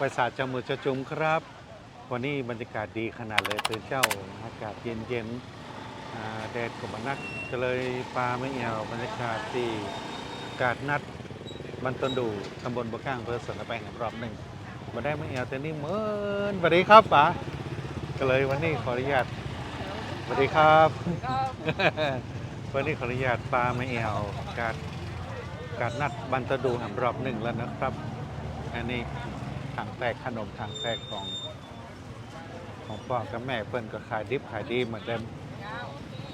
ปราสาทจามือจะจุมครับ วันนี้บรรยากาศดีขนาดเลยตื่นเจ้าอากาศเย็นเย็นๆแดดก็มานักก็เลยปลาไม่เอวบรรยากาศที่กาดนัดบันตนดูตำบลบะก้างอำเภอสวนไปแห่งรอบหนึ่งมาได้ไม่เอวแต่นี่เหมือนสวัสดีครับป๋าก็เลยวันนี้ขออนุญาตสวัสดีครับ วันนี้ขออนุญาตปลาไม่เอวกาดกาดนัดบันตนดูแห่งรอบหนึ่งแล้วนะครับ อันนี้ ทางแตกขนมทางแตกของ ของพ่อกับแม่เพิ่นก็ขายดิบขายดีเหมือนเดิม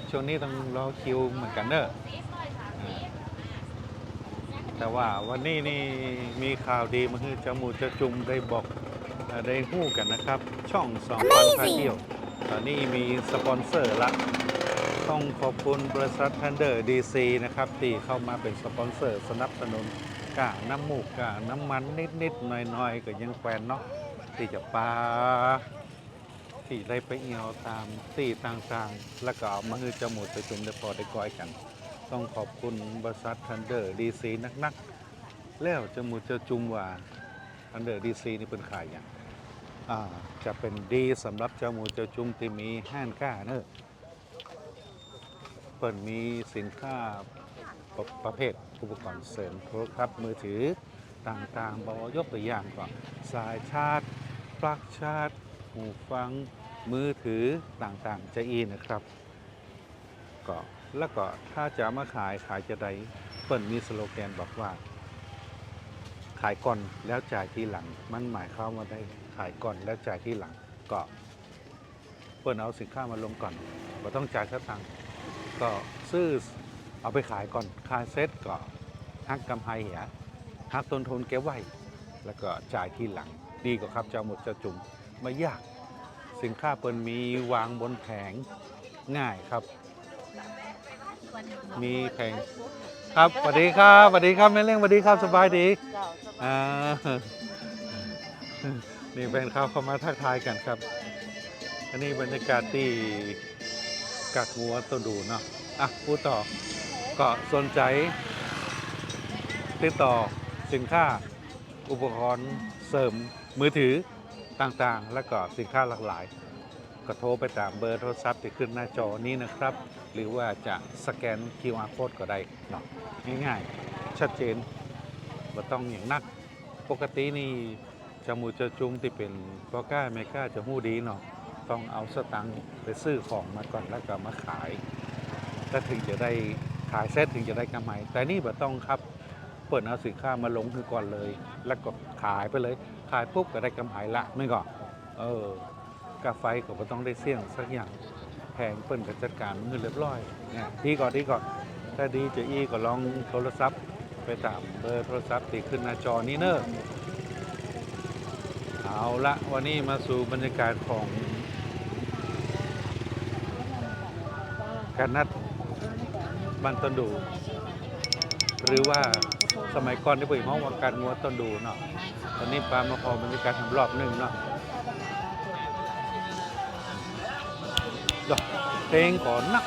ช่วงนี้ต้องรอคิวเหมือนกันเนอะอ่าแต่ว่าวันนี้นี่มีข่าวดีมาคือจมูกจะจุมได้บอกเอ่อได้หู้กันนะครับ ช่องสองพันพาเที่ยว ตอนนี้มีสปอนเซอร์ละต้องขอบคุณบริษัททันเดอร์ดีซีนะครับ ที่เข้ามาเป็นสปอนเซอร์สนับสนุน กาน้ำมูกกาน้ำมันนิดๆหน่อยๆก็ยังแควนเนาะที่จะปลาที่ได้ไปเอียวตามที่ต่างๆ แล้วก็มาคือจมูกไปจุ่มได้พอได้ก้อยกัน ต้องขอบคุณบริษัททันเดอร์ดีซีนักๆ แล้วจมูกจะจุ่มว่าทันเดอร์ดีซีนี่เป็นขายอย่างอ่าจะเป็นดีสำหรับจมูกจะจุ่มที่มีห้านก้าเนอะเปิดมีสินค้า ประประเภทอุปกรณ์เสริมโทรศัพท์มือถือต่างๆบอกยกตัวอย่างก่อนสายชาร์จปลั๊กชาร์จหูฟังมือถือต่างๆ จะอีนะครับก็แล้วก็ถ้าจะมาขายขายจะได้เปิ่นมีสโลแกนบอกว่า ขายก่อนแล้วจ่ายทีหลัง มันหมายความว่าได้ขายก่อนแล้วจ่ายทีหลังก็เปิ่นเอาสินค้ามาลงก่อนก็ต้องจ่ายสตังค์ก็ซื้อ เอาไปขายก่อนขายเซ็ตก็หักกำไรเหียหักต้นทุนเก็บไว้ แล้วก็จ่ายทีหลัง ดีกว่าครับจะเอาหมดจะจุ่มไม่ยาก สินค้าเปิ่นมีวางบนแผงง่ายครับ มีแผงครับสวัสดีครับสวัสดีครับแม่เล้งสวัสดีครับสบายดีอ่านี่เป็นข้าวเข้ามาทักทายกันครับ อันนี้บรรยากาศที่กักงัวตัวดูเนาะอะพูดต่อ ก็สนใจ ติดต่อสินค้าอุปกรณ์เสริมมือถือต่างๆ และก็สินค้าหลากหลาย ก็โทรไปตามเบอร์โทรศัพท์ที่ขึ้นหน้าจอนี้นะครับ หรือว่าจะสแกน QR code ก็ได้เนาะง่ายๆ ชัดเจนไม่ต้องอย่างนัก ปกตินี่จมูจะจุ้มที่เป็นปอก้าเมก้าจะหู้ดีเนาะต้องเอาสตังค์ไปซื้อของมาก่อนแล้วก็มาขายแล้วถึงจะได้ ขายเซตถึงจะได้กำไรแต่นี่บ่ต้องครับเปิดเอาสินค้ามาลงคือก่อนเลย แล้วก็ขายไปเลย ขายปุ๊บก็ได้กำไรละไม่ก่อนเออกาไฟก็บ่ต้องได้เสี่ยงสักอย่างแพงเปิ้นก็จัดการเงินเรียบร้อยเนี่ยดีก่อนดีก่อนถ้าดีจะอีก็ลองโทรศัพท์ ไปตามเบอร์โทรศัพท์ที่ขึ้นหน้าจอนี้เนอะเอาละวันนี้มาสู่บรรยากาศของการนัด บันต้นดู หรือว่าสมัยก่อนที่ผมห้องว่าการงัวต้นดูเนาะตอนนี้ปลามาพอบรรยากาศทำรอบหนึ่งเนาะดอกเพลงก่อนนะ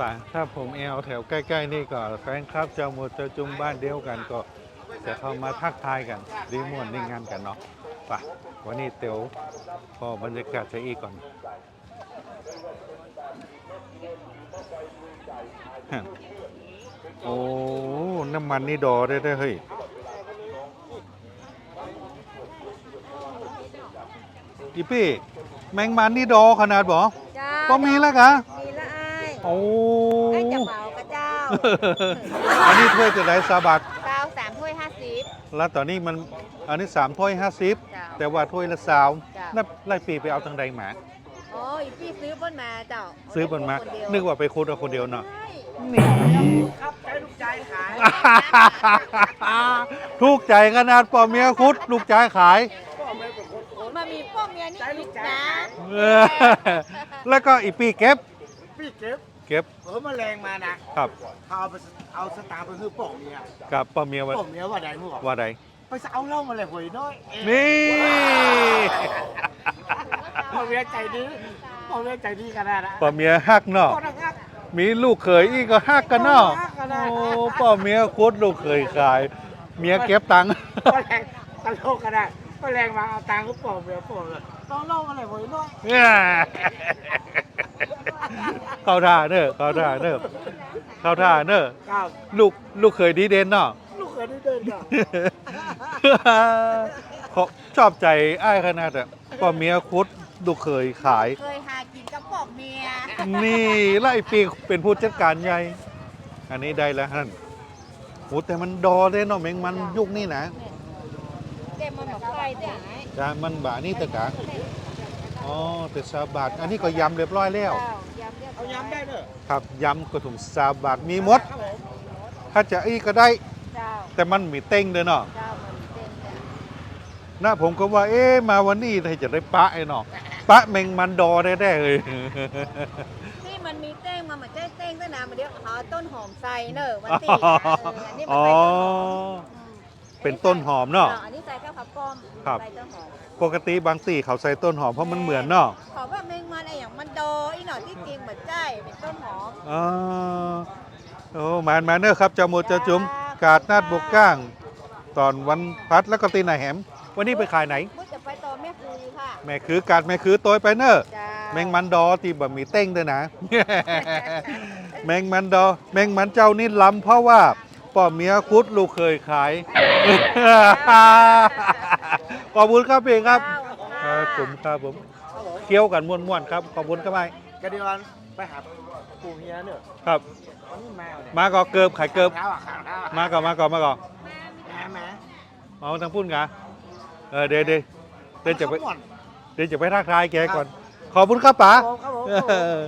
ป่ะถ้าผมเอลแถวใกล้ๆนี่ก็แฟนคลับเจ้าหมดเจ้าจุมบ้านเดียวกันก็จะเข้ามาทักทายกันดีม่วนดีงานกันเนาะป่ะวันนี้เตียวพอบรรยากาศจะอีกก่อน ฮะ โอ้ น้ำมันนี่ดอได้ได้เฮ้ยอีพี่แมงมันนี่ดอขนาดบ่จ้าก็มีแล้วกะมีละไอ้โอ้ไอ้จะเหมากระเจ้า อันนี้ถ้วยจะได้สาบักเจ้าสามถ้วยห้าสิบแล้วตอนนี้มันอันนี้สามถ้วยห้าสิบเจ้าแต่ว่าถ้วยละสาวจ้ะนับไล่ปีไปเอาทางใดหมาโอ้ยพี่ซื้อบนมาเจ้า ซื้อบนมาคเดียวนึกว่าไปคุดเอาคนเดียวเนาะใช่ นี่ครับใช้ลูกใจขายถูกใจขนาดปอเมียคุด ลูกชายขายก็ไม่เป็นคนโอนมามีพ่อเมียนี่คิดนะเออแล้วก็อีปีเก็บ พี่เก็บเก็บเออแมาแรงมานะครับเอาไปเอาสตางค์ไปคือป่องเมียกับป้าเมียว่าป่องเมียว่าใดมึงบอกว่าใดไปเอาเหล้ามาเลยหวยน้อยเอ้ยนี่ ป่องเมียใจดีป่องเมียใจดีขนาดนั้นป้าเมียฮักเนาะป่องนะครับ มีลูกเขยอีกก็ฮักกันเนาะฮักกันนะ โอ้ป้าเมียคุดลูกเขยขาย เมียเก็บตังค์ก็แรงตลกก็ได้ก็แรงมาเอาตังค์ก็ปลอมเดี๋ยวปลอมเลยต้องเล่าอะไรไว้เนาะเข้าท่าเนอะเข้าท่าเนอะเข้าท่าเนอะครับลูกลูกเคยดีเด่นเนาะ ลูกเคยได้เดินกับเขาชอบใจอ้ายขนาดอะพอเมียคุดลูกเคยขาย เคยหากิน กับปอกเมียนี่ไล่ปีเป็นผู้จัดการใหญ่ อันนี้ได้แล้วฮั่นโหแต่มันดอเลยเนาะแมงมันยุคนี้นะเจ็บมันแบบไฟได้ไหมจานมันบานี่ตะกะอ๋อแต่ซาบาทอันนี้ก็ยำเรียบร้อยแล้วเจ้ายำเรียบร้เอาย้ำได้เด้อครับยำก็ถุงซาบาทมีหมดครับผมถ้าจะอีก็ได้เจ้าแต่มันมีเต้งเลยเนาะเจ้ามันเต้นเนี่ยนะผมก็ว่าเอ๊ะมาวันนี้ถ้าจะได้ปะไอ้เนาะ ปะแมงมันดอได้ได้เลย ที่มันมีเต้งมาเหมือนใช่เต้งด้วยนะมันเดี๋ยวเขาเอาต้นหอมใส่เนอะมันตีนะเอออันนี้มันอ๋อใส่ต้นหอมอืมเป็นต้นหอมเนาะอันนี้ใส่ข้าวผัดป้อมครับ ใส่ต้นหอมปกติบางตีเขาใส่ต้นหอมเพราะมันเหมือนเนาะขอว่าแมงมันไอ้อย่างมันโดอีหน่อยที่จริงเหมือนใจเป็นต้นหอมอ๋อโอ้มามาเนอะครับเจาหมดเจะจุ๋มกาดนาดบกก้าง ตอนวันพัดแล้วก็ตีนายแหม วันนี้ไปขายไหนมุดจะไปต่อแม่ครูค่ะ แม่คือกาดแม่คือตัวไปเนอะจ้าแมงมันดอที่บะหมี่เต้งด้วยนะ แมงมันดอ แมงมันเจ้านี่ล้ำเพราะว่าป่อเมียคุดลูกเคยขาย ขอบคุณครับเองครับครับผมครับผมเคี้ยวกันม้วนๆครับ ขอบคุณครับไอ้กระเดียวไปหาปู่เมียเนอะครับอันนี้แมวเนี่ยมาก่อเกิบไข่เกิบเท้าอะขาเท้าอะมาก่อนมาก่อนมาก่อนแม่แม่เอาทางพุ่นกะเออเดี๋ยวเดี๋ยวเดี๋ยวจะไปข้าวหม่อน เดี๋ยวจะไปทักทายแกก่อน ขอบคุณครับป๋าครับผมครับผมเออ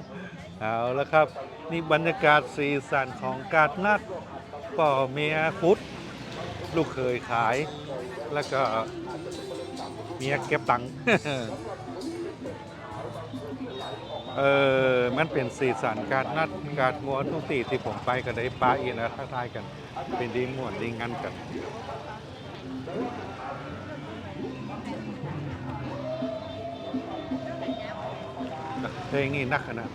เอาละครับ นี่บรรยากาศสีสันของการนัดป่อเมียพุทธลูกเคยขาย แล้วก็เมียเก็บตังค์ เออ มันเป็นสีสันการนัดการมวนทุกตีที่ผมไปก็ได้ปาอีนะทักทายกัน เป็นดีม่วนดีงันกัน เพลงนี้นักขนาด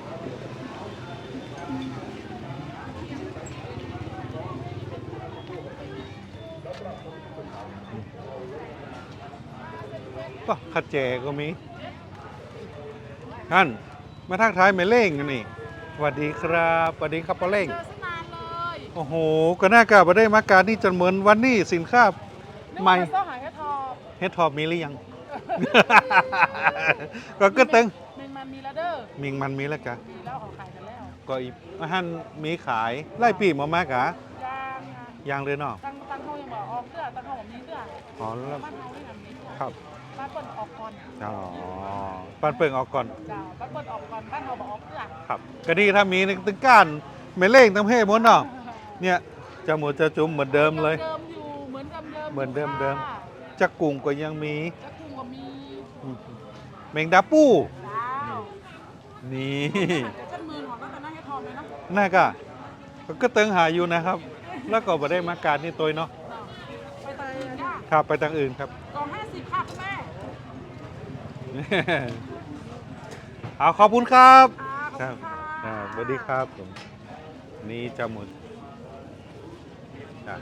ก็ขัดแจก็มี ท่าน มาทักทายแม่เล่งกันนี่สวัสดีครับสวัสดีครับป้าเล่งเจอสนานเลยโอ้โห ก็น่ากาบมาได้มาการนี่จนเหมือนวันนี้สินค้านึกไม่ว่าเป็นเสื้อหางแค่ทอเฮดทอปมีหรือยัง ก็ก็ตึงเมนมันมีแล้วเด้อมิงมันมีแล้วกะมีแล้วเของขายกันแล้วก็อีอาหารมีขายไล่ปีมามากะยางอะยังเลยเนาะตั้งตั้งเขายังบอกออกเสื้อตั้งเขาบอกมีเสื้ออ๋อแล้วบ้านเขาไม่ทำมีครับบ้านเปิ้ลออกก่อนอ๋อปันเปิงออกก่อนจ้าบ้านเปิ้ลออกก่อนบ้านเขาบอกออกเสื้อครับก็ดีถ้ามีในตึงก้านไม่เล่งตั้งเพศหมดเนาะเนี่ยจะหมูจะจุ่มเหมือนเดิมเลย เดิมอยู่เหมือนเดิมเดิมเหมือนเดิมเดิมค่ะจักกุ่งก็ยังมีจะกุ้งก็มี อืมแมงดาปูจ้าว นี่เดี๋ยวฉันมือของก็จะนั่งให้ทอมเลยเนาะน่ากะก็เติงหาอยู่นะครับ แล้วก็บ่ได้มาการนี่ตัวเนาะไปเตยย่าครับไปทางอื่นครับกล่องห้าสิบค่ะคุณแม่เอาขอบคุณครับอ่าขอบครับคุณค่ะอ่าสวัสดีครับผมนี่จะหมดอะ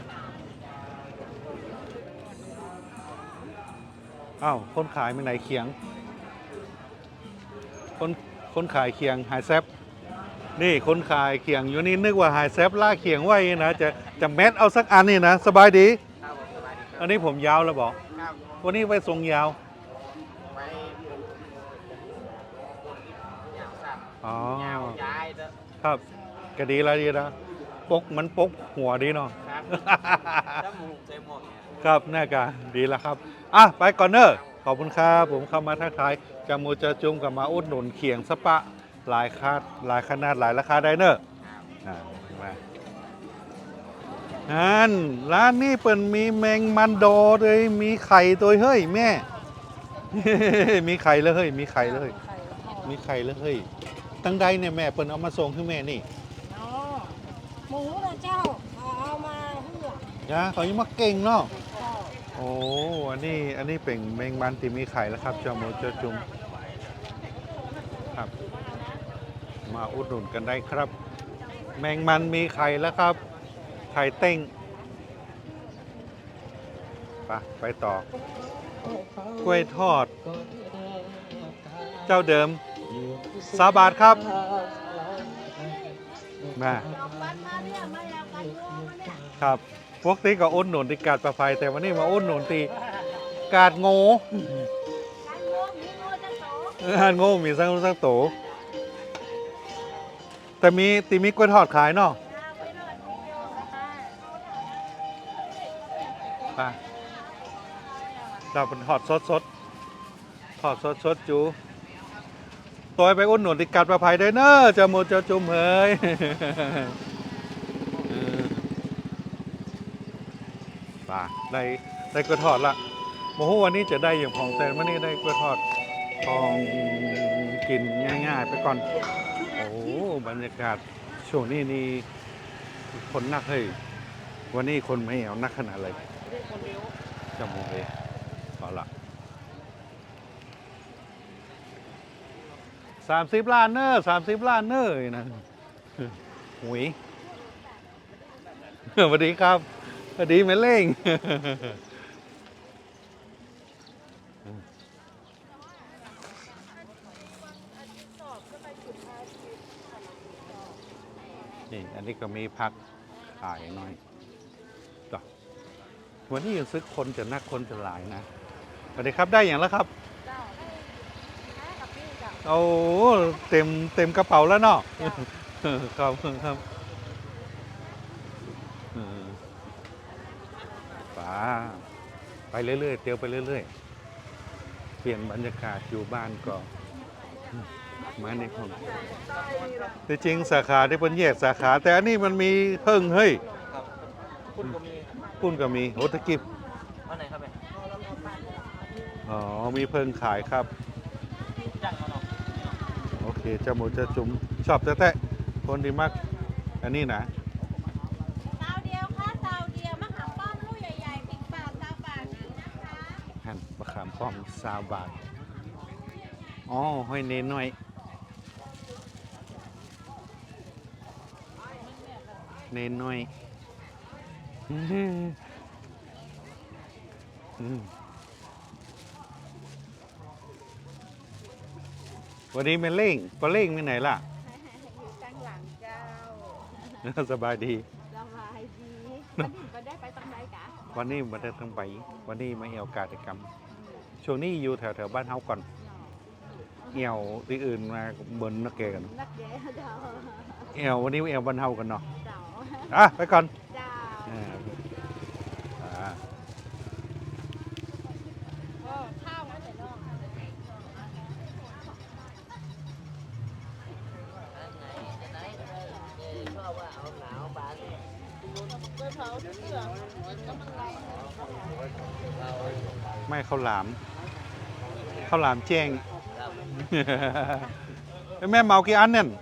อ้าวคนขายไปไหนเคียงคน คนขายเคียงหายแซบนี่คนขายเคียงอยู่นี่นึกว่าหายแซบล่าเคียงไว้นะจะจะแมทเอาสักอันนี่นะสบายดี ครับผมสบายดีครับอันนี้ผมยาวแล้วบอก ครับวันนี้ไว้ทรงยาวไปยาวสั้นอ๋อยาวย้ายเด้อครับก็ดีแล้วดีแล้วปกมันปกหัวดีเนาะ ครับจมูกใส่หมวกเนี่ย ครับน่ากาดีแล้วครับ อะ ไปก่อนเนอะขอบคุณครับ ผมเข้ามาทักทาย จามูจะจุ่มกับมาอุดหนุนเขียงสปะหลายคาดหลายขนาดหลายราคาได้เนอะอ่ามานั่นร้านนี้เปิ่นมีแมงมันโดเลยมีไข่ตัวเฮ้ยแม่ มีไข่เลยเฮ้ยมีไข่เลย มีไข่เลยเฮ้ยตั้งใดเนี่ยแม่เปิ่นเอามาส่งให้แม่นี่อ๋อหมูนะเจ้าเอามาเพื่อนะเขายังมาเก่งเนาะเจ้า โอ้อันนี้อันนี้เป็นแมงมันที่มีไข่แล้วครับเจ้าโมเจ้าจุงครับ มาอุดหนุนกันได้ครับ แมงมันมีไข่แล้วครับ ไข่เต้งไปไปต่อกล้วยทอด เจ้าเดิมสาบาทครับมาเอาปันมาเนี่ยมาแม่ครับ ปกติก็อ้นหนุนที่กาดประไฟแต่วันนี้มาอ้นหนุนตีกาดโง่กันโยมีโง่จะโตงานโง่มีสักสักโต แต่มีตีมีกล้วยทอดขายเนาะไปเราเป็นทอดสดสดทอดสดสดจูตัวไปอ้นหนุนที่กาดประไฟได้เนอะจะหมดจะจุ่มเฮ้ย เออ ไป่าได้ได้กล้วยทอดละโมโหวันนี้จะได้อย่างของแต่วันนี้ได้กล้วยทอดทองกินง่าย ๆ ไปก่อน โอ้บรรยากาศช่วงนี้นี่คนนักเฮ้ยวันนี้คนไม่เอานักขนาดเลยจมูกเลยเอาละสามสิบล้านเนอร์สามสิบล้านเนอร์นะหุยสวัสดีครับ สวัสดีแม่เล่งนี่อันนี้ก็มีพักขายหน้อยต่อวันนี้ยังซื้อคนจะนักคนจะหลายนะสวัสดีครับได้อย่างแล้วครับเจ้าได้นะกับพี่เจ้าเอาเต็มเต็มกระเป๋าแล้วเนาะจ้าครับครับเออป้าไป เรื่อยๆเตียวไปเรื่อยๆ เปลี่ยนบรรยากาศอยู่บ้านก็มาในห้องที่จริงสาขาที่เป็นแยกสาขา แต่อันนี้มันมีเพิ่งเฮ้ยครับคุณก็มีปุ้นก็มีโหตะกิบอันไหนครับแม่อ๋อมีเพิ่งขายครับ จ้างเขาเนาะโอเคเจ้าหมูเจะจุ่มชอบแต่แต่คนดีมากอันนี้นะ เตาเดียวค่ะเตาเดียวมะขามป้อมลูกใหญ่ๆปิกบาทเตาบาทนี้นะคะ หั่น มะขามป้อมซาวบาทอ๋อห้อยเน้นหน่อย เน้นหน่อยอื้อหืออืมวันนี้เป็นเล่งปลาเล่งไปไหนล่ะ อยู่ข้างหลังเจ้า สบายดี สบายดี วันนี้ก็ได้ไปตั้งไหนกะ วันนี้มาได้ทั้งไป วันนี้มาเอวการกรรม ช่วงนี้อยู่แถวแถวๆบ้านเฮาก่อนเอวที่อื่นมาเบินนักเกกันนักเย้เจ้าเอววันนี้เอวบ้านเฮากันเนาะเจ้าอะไปก่อนเจ้าอ่าอ่าก็ข้าวนั่นแหละเนาะกล้วยเผาเสือก็มันไรไม่ข้าวหลาม ข้าวหลามแจ้ง แม่เมากี่อันเนี่ยมัน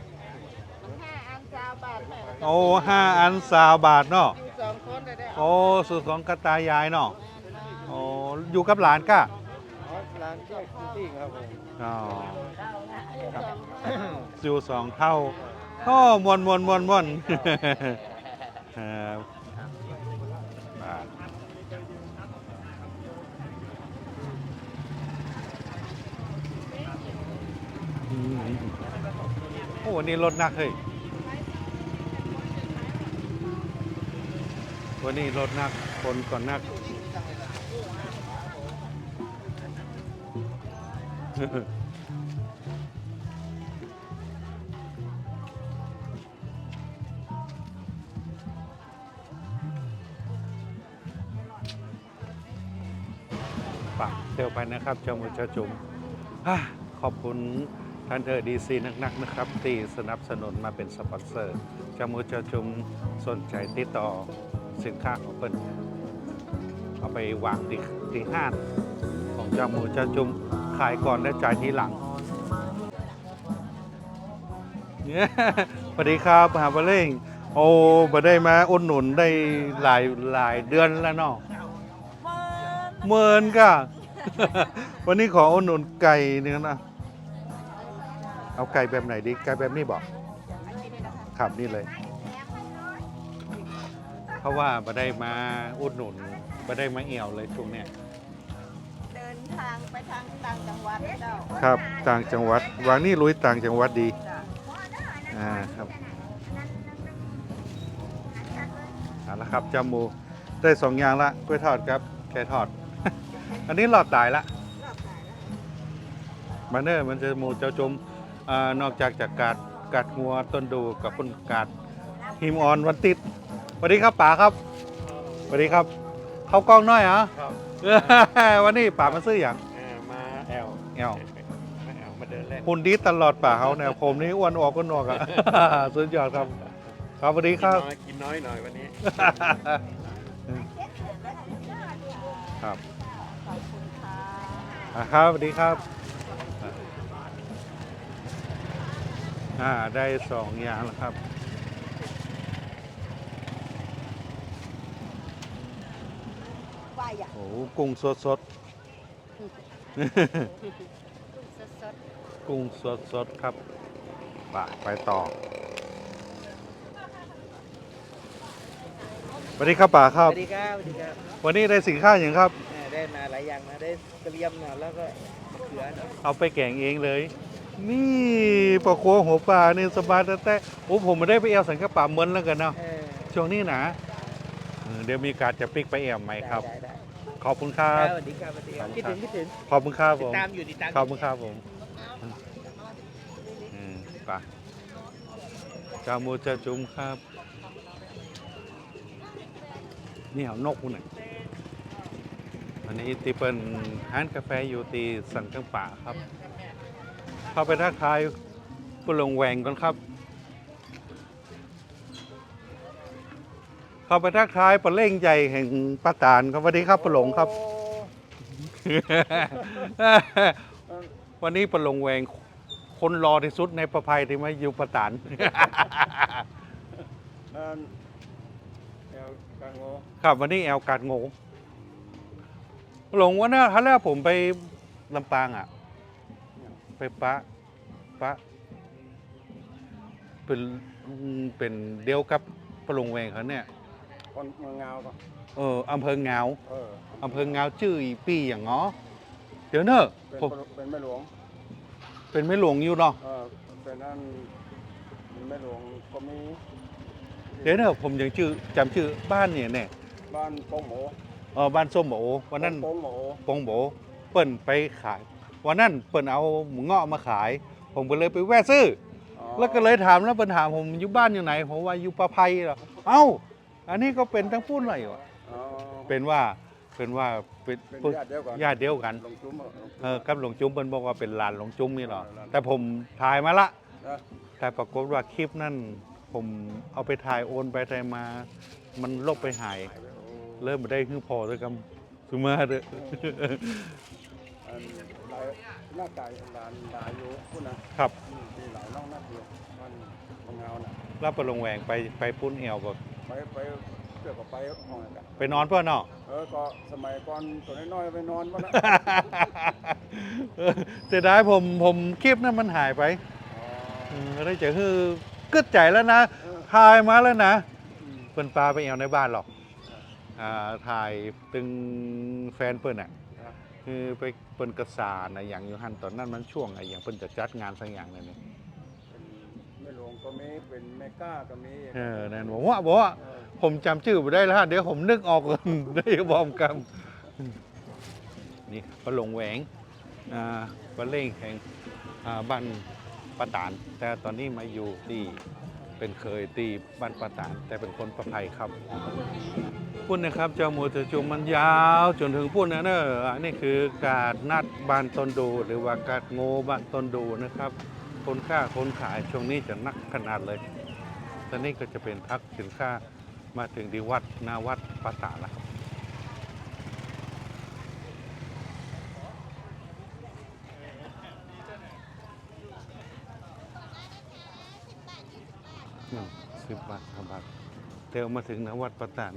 ห้าอันเจ้าบาทแม่โอ้ห้าอันสาวบาทเนาะอยู่สองคนได้ได้โอ้สุดของกระตายายเนาะโอ้อยู่กับหลานก้าร้านเจ๊จริงครับผมอ๋ออยู่สองเท่าโอ้มวนมวนมวนมวน ครับบาทอืมโอ้ วันนี้รถหนักเฮ้ยวันนี้รถหนักคนก่อนหนักฝากเที่ยวไปนะครับเจ้ามือเจ้าจุ่มขอบคุณ ท่านเธอดีซีนักๆนะครับ ที่สนับสนุนมาเป็นสปอนเซอร์เจ้ามือเจ้าจุ่มสนใจติดต่อสินค้าของเปิ้ลเอาไปวางที่ที่ห้างของเจ้ามือเจ้าจุ่มขายก่อนและจ่ายทีหลังเนี่ยสวัสดีครับมหาบะเล่งโอ้มาได้มาอุดหนุนได้หลายหลายเดือนแล้วเนาะเมินก็วันนี้ขออุดหนุนไก่เนื้อนะ เอาไก่แบบไหนดีไก่แบบนี้บอกครับนี่เลย เพราะว่ามาได้มาอุดหนุนไม่ได้มาเอี่ยวเลยช่วงเนี้ยเดินทางไปทางต่างจังหวัดเจ้าครับ ต่างจังหวัดวางนี่ลุยต่างจังหวัดดีจ้ะอ่าครับเอาละครับจาหมูได้สองอย่างละกล้วยทอดครับแกทอด อันนี้หลอดตายละมาเนอร์มันจะหมูเจ้าจม อานอกจากจากกาดกาดงัวต้นดูกับคนกาดหิมออนวันติดสวัสดีครับป๋าครับสวัสดีครับ เข้ากล้องหน้อยเหรอครับวันนี้ป๋ามาซื้ออย่างมาแอลแอลมาแอลมาเดินเล่นหุ่นดีตลอดป่าเขาแนวผมนี่อ้วนออกก็นอกอะ สุดยอดครับ ครับสวัสดีครับ กินน้อยหน่อยวันนี้ ครับขอบคุณค่ะอ่าครับสวัสดีครับ อ่าได้สองอย่างแล้วครับว่าอย่างโอ้โหกุ้งสดสดสดๆ กุ้งสดสดๆครับไปไปต่อสวัสดีครับป่าคสรับ วัสดีครับสวัสดีครับวันนี้ได้สินค้าอย่างครับแม่ได้มาหลายอย่างนะได้กระเลียมหน่อยแล้วก็มะเขือหน่อยเอาไปแกงเองเลย นี่ปลาโครัวหัวปลานี่สบายแต่แต่โอ้ผมไม่ได้ไปเอวสันกระป่าเหมือนแล้วกันเนาะเออช่วงนี้นะเออเดี๋ยวมีการจะปิกไปแอวใหม่ครับ ได้ได้ขอบคุณครัได้บสวัสดีครับสวัสดีครับขอบคุณคิดครับถึงคิดถึงขอบคุณครับติผดม ตามอยู่ติดตามขอบคุณครับผมอืมไปจามูจะจุมครับ นี่เอานกคุณหน่อยอันนี้ตีเป็นร้านกาแฟอยู่ตีสันกังป่าครับ เข้าไปทักทายผู้ลงแหวงก่อนครับ เข้าไปทักทายปลาเล่งใหญ่แห่งปาตานครับสวัสดีครับปลาหลงครับ วันนี้ปลาหลงแหวงคนรอที่สุดในประภัยที่มาอยู่ปาตานครับวันนี้แอลกาดโง่หลงว่าเนี่ยครั้งแรกผมไปลำปางอะ ไปปะปะเป็นเป็นเดียวกับปลงแวงเขาเนี่ยคนเมืองเงาก็เอออำเภอเงาเอออำเภอเงาชื่ออีปีอย่างง้อเดี๋ยวเนอะเป็นผมเป็นแม่หลวง เป็นไม่หลวงอยู่เนาะเออเป็นนั่นแม่หลวงก็มีเดี๋ยวเนอะผมยังชื่อจำชื่อบ้านเนี่ยเนี่ยบ้านโป่งหมูเออบ้านส้มโอวันนั้นโป่งหมูปงโบเปิ้นไปขาย วันนั้นเปิ้นเอาหมูเงาะมาขาย ผมก็เลยไปแวะซื้ออ๋อแล้วก็เลยถามแล้วเปิ้นถามผมอยู่บ้านอยู่ไหน ผมว่าอยู่ประไพเหรอเอ้า อันนี้ก็เป็นทั้งพูดหน่อยวะอ๋อเป็นว่าเป็นว่าเป็นเป็นญาติเดียวกันญาติเดียวกันลงจุ้มหรอลงจุ้ม เออกับหลวงจุ้มเปิ้นบอกว่าเป็นหลานหลวงจุ้มนี่เหรอเออหลาน แต่ผมถ่ายมาละ นะแต่ปรากฏว่าคลิปนั่นผมเอาไปถ่ายโอนไปถ่ายมา มันลบไปหายหายไปโอ้เริ่มไม่ได้คือพอด้วยกันสุมาเด้ออัน หลายหน้าตายหลานหลายอยู่พูดนะครับอืมมีหลายน้องนักอยู่มันเมืองเงาน่ะรับประลงแหวงไปไปปุ้นเอวบอกไปไปเกี่ยวกับไปห้องนั่นน่ะไปนอนเพื่อนเนาะ เออก็สมัยก่อนตัวน้อยๆไปนอนบ้านนะเสียดายผมผมคลิปนั้นมันหายไปอ๋อเออได้เจอคือกึดใจแล้วนะเออถ่ายมาแล้วนะอืมเปิ้นปลาไปเอวในบ้านหรอกอ่าถ่ายตึงแฟนเปิ้นอะ ครับคือไปเปิ้นกระสานอะอย่างอยู่หันตอนนั้นมันช่วงอะอย่างเปิ้นจะจัดงานสักอย่างนั่นนี่เป็นแม่หลวงก็มีเป็นแม่ก้าก็มีเออนั่นบอกว่าบอกว่าเออผมจำชื่อไม่ได้แล้วฮะเดี๋ยวผมนึกออกก่อน ได้บอมกำนี่ปลาหลงแหวงอ่าปลาเล่งแห่งอ่าบ้านปะตาน แต่ตอนนี้มาอยู่ที่ เป็นเคยตีบ้านประตานแต่เป็นคนประไพครับพุ่นนะครับเจ้าหมูเจ้าจุมมันยาวจนถึงพุ่นนะเนอะอันนี้คือการนัดบานต้นดู หรือว่าการโง่บ้านต้นดูนะครับ คนค้าคนขายช่วงนี้จะนักขนาดเลยตอนนี้ก็จะเป็นพักสินค้ามาถึงดีวัดหนาวัดประตาแล้ว เดี๋ยวมาถึงนวัดประตาน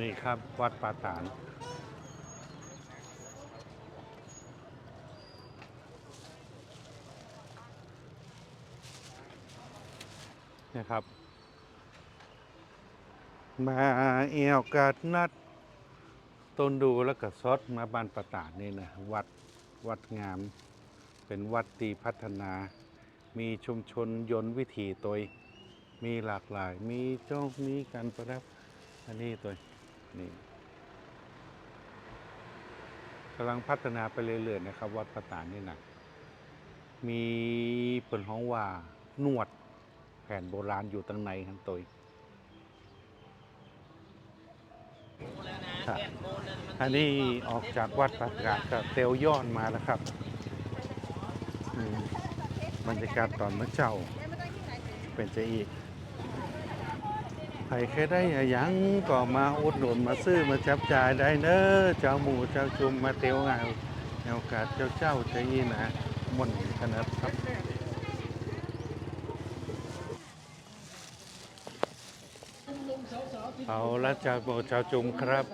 นี่ครับวัดป่าตาน นี่ยครับ มาเอวกัดนัด ต้นดูแล้วก็ซดมาบ้านป่าตานนี่นะวัดวัดงาม เป็นวัดตีพัฒนา มีชุมชนยนต์วิถีตัวมีหลากหลาย มีเจ้ามีการประดับ อันนี้ตัวนี่กำลังพัฒนาไปเรื่อยๆนะครับ วัดประตานนี่นะมีเปิ่นห้องว่า นวด ผ่นโบราณอยู่ตั้งในทั้งตัวครับอันนี้ออกจากวัดประกาศกับเตลย้อนมาแล้วครับอืมบรรยากาศตอนเมื่อเจ้า เป็นจะอีกใครเคยได้อะหยังก็มาอุดหนุนมาซื้อมาจับจ่ายได้เนอะเจ้าหมูเจ้าจุมมาเตียวเอาในโอกาสเจ้าเจ้าใจยีนะม่วนขนาดครับ เอาละเจ้าหมูเจ้าจุมครับ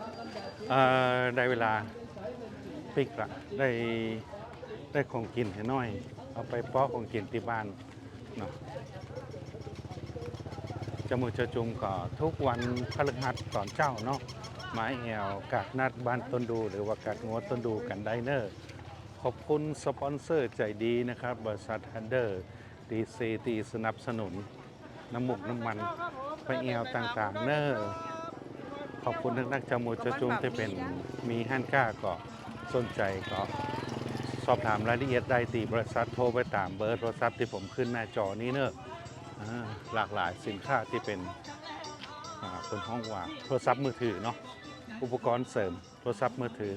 ได้เวลาปิกละได้ได้ของกินให้น้อย เอาไปป้อของกินที่บ้านเนาะจมูกจะจุมก็ทุกวันพฤหัสตอนเจ้าเนาะหมาแอวกาดนัดบ้านต้นดู หรือว่ากาดงวต้นดูกันไดเนอร์ขอบคุณสปอนเซอร์ใจดีนะครับ บริษัทฮันเดอร์ดีซีตีสนับสนุน น้ำหมุกน้ำมันไปแอวต่างๆเนอร์ ขอบคุณทั้งนักจมูกจะจุมที่เป็นมีฮันก้าก็สนใจก็สอบถามรายละเอียดได้ตีบริษัทโทรไปตามเบอร์โทรศัพท์ที่ผมขึ้นหน้าจอนี้เนอะหลากหลายสินค้าที่เป็นอ่าเป็นห้องว่างโทรศัพท์มือถือเนาะอุปกรณ์เสริมโทรศัพท์มือถือ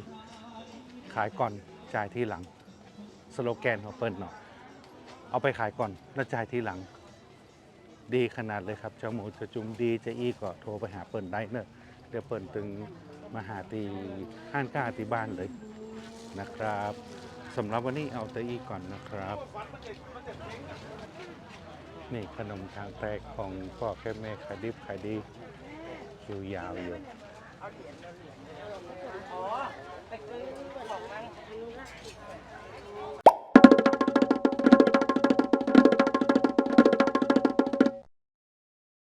ขายก่อนจ่ายทีหลัง สโลแกนของเปิ้ลเนาะเอาไปขายก่อนแล้วจ่ายทีหลัง ดีขนาดเลยครับเจ้าหมูจะจุมดีจะอีก็โทรไปหาเปิ้ลได้เนอะ เดี๋ยวเปิ้ลตึงมาหาตีห้านก้าที่บ้านเลยนะครับสำหรับวันนี้เอาแต่อีก่อนนะครับ นี่ขนมทางแตกของพ่อแค่แม่ขายดิบขายดีคิวยาวอยู่อ๋อไปซื้อของมัน